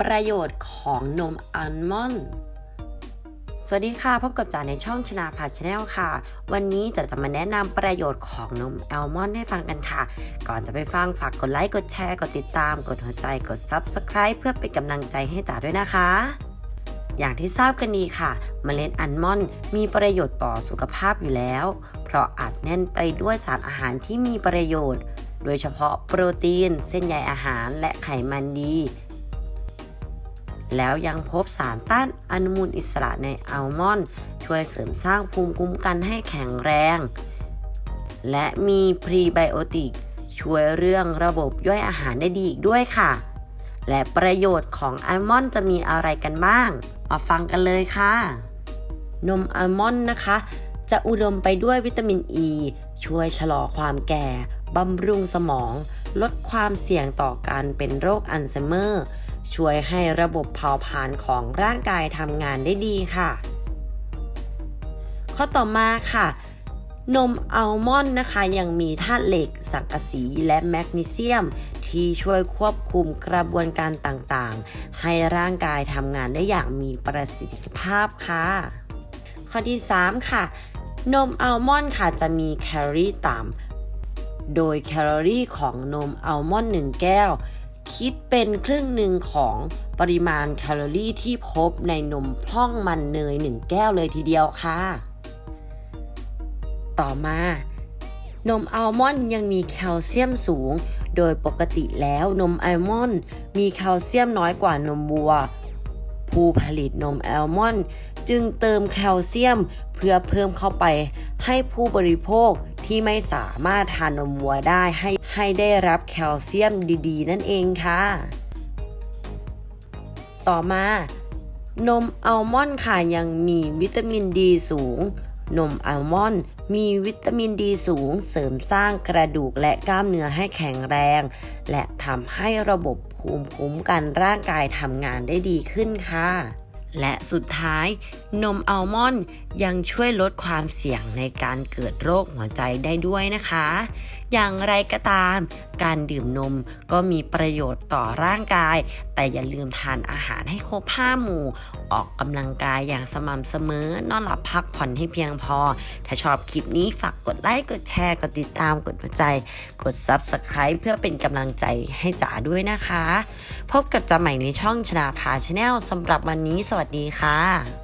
ประโยชน์ของนมอัลมอนด์สวัสดีค่ะ พบกับจ๋าในช่องชนาพาชาแนลค่ะ วันนี้จะจะมาแนะนำประโยชน์ของนมอัลมอนด์ให้ฟังกันค่ะ ก่อนจะไปฟังฝากกดไลค์ กดแชร์ กดติดตาม กดหัวใจ กด Subscribe เพื่อเป็นกำลังใจให้จ๋าด้วยนะคะ อย่างที่ทราบกันดีค่ะเมล็ดอัลมอนด์มีประโยชน์ต่อสุขภาพอยู่แล้ว เพราะอาจแน่นไปด้วยสารอาหารที่มีประโยชน์ โดยเฉพาะโปรตีน เส้นใยอาหารและไขมันดี แล้วยังพบสารต้านอนุมูลอิสระในอัลมอนด์ช่วยเสริมสร้างภูมิคุ้มกันให้แข็งแรง และมีพรีไบโอติกช่วยเรื่องระบบย่อยอาหารได้ดีอีกด้วยค่ะ และประโยชน์ของอัลมอนด์จะมีอะไรกันบ้าง มาฟังกันเลยค่ะ นมอัลมอนด์นะคะ จะอุดมไปด้วยวิตามินอ e, ีช่วยชะลอความแก่ บำรุงสมอง ลดความเสี่ยงต่อการเป็นโรคอัลไซเมอร์ ช่วยให้ระบบเผาผลาญของร่างกายทำงานได้ดีค่ะ ข้อต่อมาค่ะ นมอัลมอนด์นะคะ ยังมีธาตุเหล็ก สังกะสีและแมกนีเซียม ที่ช่วยควบคุมกระบวนการต่างๆ ให้ร่างกายทำงานได้อย่างมีประสิทธิภาพค่ะ ข้อที่ 3 ค่ะ นมอัลมอนด์ค่ะจะมีแคลอรี่ต่ำโดยแคลอรี่ของนมอัลมอนด์1แก้ว คิดเป็นครึ่งหนึ่งของปริมาณแคลอรี่ที่พบในนมพร่องมันเนย 1 แก้วเลยทีเดียวค่ะ ต่อมา นมอัลมอนด์ยังมีแคลเซียมสูง โดยปกติแล้วนมอัลมอนด์มีแคลเซียมน้อยกว่านมวัว ผู้ผลิตนมอัลมอนด์จึงเติมแคลเซียมเพื่อเพิ่มเข้าไปให้ผู้บริโภคที่ไม่สามารถทานนมวัวได้ให้ ให้ได้รับแคลเซียมดีๆ นั่นเองค่ะ ต่อมานมอัลมอนด์ค่ะยังมีวิตามินดีสูง นมอัลมอนด์มีวิตามินดีสูง เสริมสร้างกระดูกและกล้ามเนื้อให้แข็งแรง และทำให้ระบบภูมิคุ้มกันร่างกายทำงานได้ดีขึ้นค่ะ และสุดท้าย นมอัลมอนด์ยังช่วยลดความเสี่ยงในการเกิดโรคหัวใจได้ด้วยนะคะ อย่างไรก็ตามการดื่มนมก็มีประโยชน์ต่อร่างกาย แต่อย่าลืมทานอาหารให้ครบห้าหมู่ ออกกำลังกายอย่างสม่ำเสมอ นอนหลับพักผ่อนให้เพียงพอ ถ้าชอบคลิปนี้ฝากกดไลค์ กดแชร์ กดติดตาม กดหัวใจ กด Subscribe เพื่อเป็นกำลังใจให้จ๋าด้วยนะคะ พบกับจ๋าใหม่ในช่องชนาพาชาแนลสำหรับวันนี้สวัสดีค่ะ